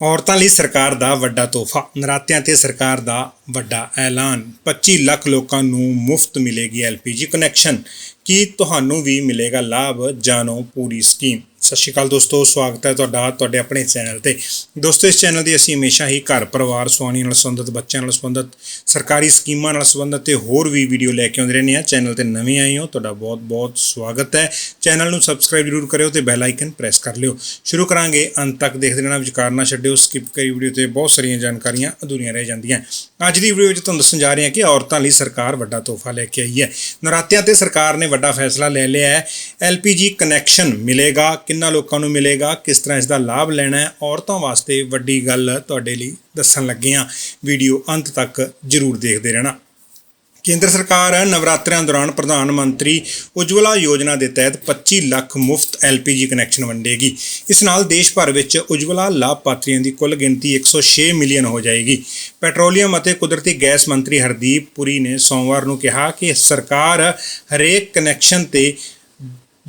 ਔਰਤਾਂ ਲਈ ਸਰਕਾਰ ਦਾ ਵੱਡਾ ਤੋਹਫਾ ਨਰਾਤਿਆਂ ਤੇ ਸਰਕਾਰ ਦਾ ਵੱਡਾ ਐਲਾਨ। 25 ਲੱਖ ਲੋਕਾਂ ਨੂੰ ਮੁਫਤ ਮਿਲੇਗੀ ਐਲਪੀਜੀ ਕਨੈਕਸ਼ਨ। ਕੀ ਤੁਹਾਨੂੰ ਵੀ ਮਿਲੇਗਾ ਲਾਭ? ਜਾਣੋ ਪੂਰੀ ਸਕੀਮ। ਸਤਿ ਸ਼੍ਰੀ ਅਕਾਲ ਦੋਸਤੋ, ਸਵਾਗਤ ਹੈ ਤੁਹਾਡਾ ਤੁਹਾਡੇ ਆਪਣੇ ਚੈਨਲ ਤੇ। ਦੋਸਤੋ, ਇਸ ਚੈਨਲ ਦੀ ਅਸੀਂ ਹਮੇਸ਼ਾ ਹੀ ਘਰ ਪਰਿਵਾਰ ਸੁਆਣੀ ਨਾਲ ਸੰਬੰਧਿਤ, ਬੱਚਿਆਂ ਨਾਲ ਸੰਬੰਧਿਤ, ਸਰਕਾਰੀ ਸਕੀਮਾਂ ਨਾਲ ਸੰਬੰਧਿਤ ਤੇ ਹੋਰ ਵੀ ਵੀਡੀਓ ਲੈ ਕੇ ਆਉਂਦੇ ਰਹਿੰਦੇ ਹਾਂ। ਚੈਨਲ ਤੇ ਨਵੇਂ ਆਏ ਹੋ, ਤੁਹਾਡਾ ਬਹੁਤ ਬਹੁਤ ਸਵਾਗਤ ਹੈ। ਚੈਨਲ ਨੂੰ ਸਬਸਕ੍ਰਾਈਬ ਜ਼ਰੂਰ ਕਰਿਓ ਤੇ ਬੈਲ ਆਈਕਨ ਪ੍ਰੈਸ ਕਰ ਲਿਓ। ਸ਼ੁਰੂ ਕਰਾਂਗੇ ਅੰਤ ਤੱਕ। ਦੇਖਦੇ ਰਹਿਣਾ ਵਿਚਾਰ ਨਾ ਛੱਡਿਓ, ਸਕਿਪ ਕਰੀ ਵੀਡੀਓ ਤੇ ਬਹੁਤ ਸਾਰੀਆਂ ਜਾਣਕਾਰੀਆਂ ਅਧੂਰੀਆਂ ਰਹਿ ਜਾਂਦੀਆਂ। ਅੱਜ ਅੱਜ ਦੀ ਵੀਡੀਓ ਵਿੱਚ ਤੁਹਾਨੂੰ ਦੱਸਣ ਜਾ ਰਹੇ ਹਾਂ ਕਿ ਔਰਤਾਂ ਲਈ ਸਰਕਾਰ ਵੱਡਾ ਤੋਹਫਾ ਲੈ ਕੇ ਆਈ ਹੈ। ਨਰਾਤਿਆਂ ਤੇ ਸਰਕਾਰ ਨੇ ਵੱਡਾ ਫੈਸਲਾ ਲੈ ਲਿਆ ਹੈ। ਐਲਪੀਜੀ ਕਨੈਕਸ਼ਨ ਮਿਲੇਗਾ, ਕਿੰਨਾ ਲੋਕਾਂ ਨੂੰ ਮਿਲੇਗਾ, ਕਿਸ ਤਰ੍ਹਾਂ ਇਸ ਦਾ ਲਾਭ ਲੈਣਾ ਹੈ, ਔਰਤਾਂ ਵਾਸਤੇ ਵੱਡੀ ਗੱਲ ਤੁਹਾਡੇ ਲਈ ਦੱਸਣ ਲੱਗੇ ਹਾਂ। ਵੀਡੀਓ ਅੰਤ ਤੱਕ ਜ਼ਰੂਰ ਦੇਖਦੇ ਰਹਿਣਾ। ਕੇਂਦਰ ਸਰਕਾਰ ਨਵਰਾਤਰਿਆਂ ਦੌਰਾਨ ਪ੍ਰਧਾਨ ਮੰਤਰੀ ਉਜਵਲਾ ਯੋਜਨਾ ਦੇ ਤਹਿਤ 25 ਲੱਖ ਮੁਫਤ ਐਲਪੀਜੀ ਕਨੈਕਸ਼ਨ ਵੰਡੇਗੀ। ਇਸ ਨਾਲ ਦੇਸ਼ ਭਰ ਵਿੱਚ ਉਜਵਲਾ ਲਾਭਪਾਤਰੀਆਂ ਦੀ ਕੁੱਲ ਗਿਣਤੀ 106 ਮਿਲੀਅਨ ਹੋ ਜਾਏਗੀ। ਪੈਟਰੋਲੀਅਮ ਅਤੇ ਕੁਦਰਤੀ ਗੈਸ ਮੰਤਰੀ ਹਰਦੀਪ ਪੁਰੀ ਨੇ ਸੋਮਵਾਰ ਨੂੰ ਕਿਹਾ ਕਿ ਸਰਕਾਰ ਹਰੇਕ ਕਨੈਕਸ਼ਨ ਤੇ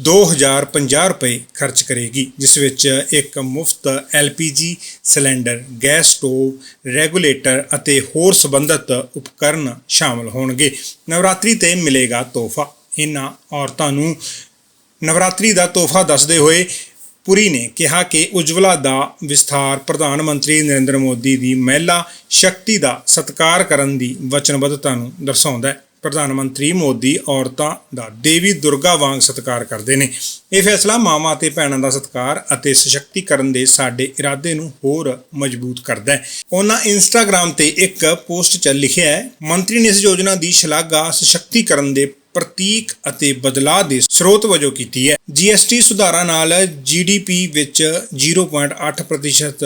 2050 ਰੁਪਏ ਖਰਚ ਕਰੇਗੀ, ਜਿਸ ਵਿੱਚ ਇੱਕ ਮੁਫਤ LPG cylinder, gas stove, regulator ਅਤੇ ਹੋਰ ਸੰਬੰਧਿਤ ਉਪਕਰਨ ਸ਼ਾਮਲ ਹੋਣਗੇ। ਨਵਰਾਤਰੀ ਤੇ ਮਿਲੇਗਾ ਤੋਹਫਾ। ਇਹਨਾਂ ਔਰਤਾਂ ਨੂੰ ਨਵਰਾਤਰੀ ਦਾ ਤੋਹਫਾ ਦੱਸਦੇ ਹੋਏ ਪੁਰੀ ਨੇ ਕਿਹਾ ਕਿ ਉਜਵਲਾ ਦਾ ਵਿਸਥਾਰ ਪ੍ਰਧਾਨ ਮੰਤਰੀ ਨਰਿੰਦਰ ਮੋਦੀ ਦੀ ਮਹਿਲਾ ਸ਼ਕਤੀ ਦਾ ਸਤਿਕਾਰ ਕਰਨ ਦੀ ਵਚਨਬੱਧਤਾ ਨੂੰ ਦਰਸਾਉਂਦਾ ਹੈ। ਪ੍ਰਧਾਨ ਮੰਤਰੀ ਮੋਦੀ ਔਰਤਾਂ ਦਾ ਦੇਵੀ ਦੁਰਗਾ ਵਾਂਗ ਸਤਿਕਾਰ ਕਰਦੇ ਨੇ। ਇਹ ਫੈਸਲਾ ਮਾਵਾਂ ਅਤੇ ਭੈਣਾਂ ਦਾ ਸਤਿਕਾਰ ਅਤੇ ਸਸ਼ਕਤੀਕਰਨ ਦੇ ਸਾਡੇ ਇਰਾਦੇ ਨੂੰ ਹੋਰ ਮਜ਼ਬੂਤ ਕਰਦਾ ਹੈ। ਉਹਨਾਂ ਇੰਸਟਾਗ੍ਰam ਤੇ ਇੱਕ ਪੋਸਟ 'ਚ ਲਿਖਿਆ ਹੈ, ਮੰਤਰੀ ਨੇ ਇਸ ਯੋਜਨਾ ਦੀ ਸ਼ਲਾਘਾ ਸਸ਼ਕਤੀਕਰਨ ਦੇ ਪ੍ਰਤੀਕ ਅਤੇ ਬਦਲਾਅ ਦੇ ਸਰੋਤ ਵਜੋਂ ਕੀਤੀ ਹੈ। ਜੀਐਸਟੀ ਸੁਧਾਰਾਂ ਨਾਲ ਜੀਡੀਪੀ ਵਿੱਚ 0.8%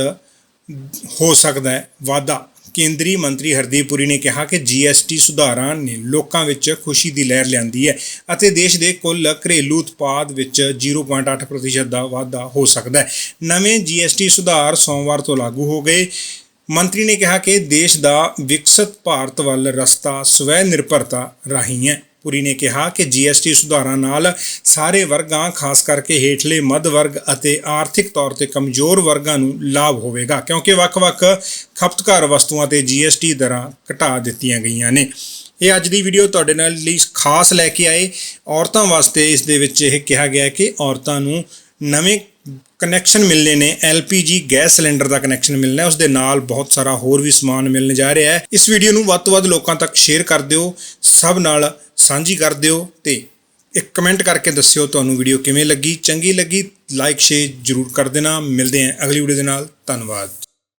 ਹੋ ਸਕਦਾ ਹੈ, ਵਾਧਾ। ਕੇਂਦਰੀ ਮੰਤਰੀ ਹਰਦੀਪ ਪੁਰੀ ਨੇ ਕਿਹਾ ਕਿ ਜੀਐਸਟੀ ਸੁਧਾਰਾਂ ਨੇ ਲੋਕਾਂ ਵਿੱਚ ਖੁਸ਼ੀ ਦੀ ਲਹਿਰ ਲਿਆਂਦੀ ਹੈ ਅਤੇ ਦੇਸ਼ ਦੇ ਕੁੱਲ ਘਰੇਲੂ ਉਤਪਾਦ ਵਿੱਚ 0.8% ਦਾ ਵਾਧਾ ਹੋ ਸਕਦਾ ਹੈ। ਨਵੇਂ ਜੀਐਸਟੀ ਸੁਧਾਰ ਸੋਮਵਾਰ ਤੋਂ ਲਾਗੂ ਹੋ ਗਏ। ਮੰਤਰੀ ਨੇ ਕਿਹਾ ਕਿ ਦੇਸ਼ ਦਾ ਵਿਕਸਿਤ ਭਾਰਤ ਵੱਲ ਰਸਤਾ ਸਵੈ ਨਿਰਭਰਤਾ ਰਾਹੀਂ ਹੈ। ਪੁਰੀ ਨੇ ਕਿਹਾ ਕਿ ਜੀਐਸਟੀ ਸੁਧਾਰਾਂ ਨਾਲ ਸਾਰੇ ਵਰਗਾਂ, ਖਾਸ ਕਰਕੇ ਹੇਠਲੇ ਮੱਧ ਵਰਗ ਅਤੇ ਆਰਥਿਕ ਤੌਰ ਤੇ ਕਮਜ਼ੋਰ ਵਰਗਾਂ ਨੂੰ ਲਾਭ ਹੋਵੇਗਾ, ਕਿਉਂਕਿ ਵੱਖ-ਵੱਖ ਖਪਤਕਾਰ ਵਸਤੂਆਂ ਤੇ ਜੀਐਸਟੀ ਦਰਾਂ ਘਟਾ ਦਿੱਤੀਆਂ ਗਈਆਂ ਨੇ। ਇਹ ਅੱਜ ਦੀ ਵੀਡੀਓ ਤੁਹਾਡੇ ਨਾਲ ਲਈ ਖਾਸ ਲੈ ਕੇ ਆਏ। ਔਰਤਾਂ ਵਾਸਤੇ ਇਸ ਦੇ ਵਿੱਚ ਇਹ ਕਿਹਾ ਗਿਆ ਕਿ ਔਰਤਾਂ ਨੂੰ ਨਵੇਂ ਕਨੈਕਸ਼ਨ ਮਿਲਨੇ ਨੇ LPG ਗੈਸ ਸਿਲੰਡਰ ਦਾ ਕਨੈਕਸ਼ਨ ਮਿਲਣਾ ਉਸ ਦੇ ਨਾਲ ਬਹੁਤ ਸਾਰਾ ਹੋਰ ਵੀ ਸਮਾਨ ਮਿਲਣ ਜਾ ਰਿਹਾ ਹੈ। ਇਸ ਵੀਡੀਓ ਨੂੰ ਵੱਧ ਤੋਂ ਵੱਧ ਲੋਕਾਂ ਤੱਕ ਸ਼ੇਅਰ ਕਰ ਦਿਓ। ਸਭ ਨਾਲ ਸਾਂਝੀ ਕਰ ਦਿਓ ਤੇ ਇੱਕ ਕਮੈਂਟ ਕਰਕੇ ਦੱਸਿਓ ਤੁਹਾਨੂੰ ਵੀਡੀਓ ਕਿਵੇਂ ਲੱਗੀ। ਚੰਗੀ ਲੱਗੀ ਲਾਈਕ ਸ਼ੇਅਰ ਜਰੂਰ ਕਰ ਦੇਣਾ। ਮਿਲਦੇ ਹਾਂ ਅਗਲੀ ਵੀਡੀਓ ਦੇ ਨਾਲ। ਧੰਨਵਾਦ।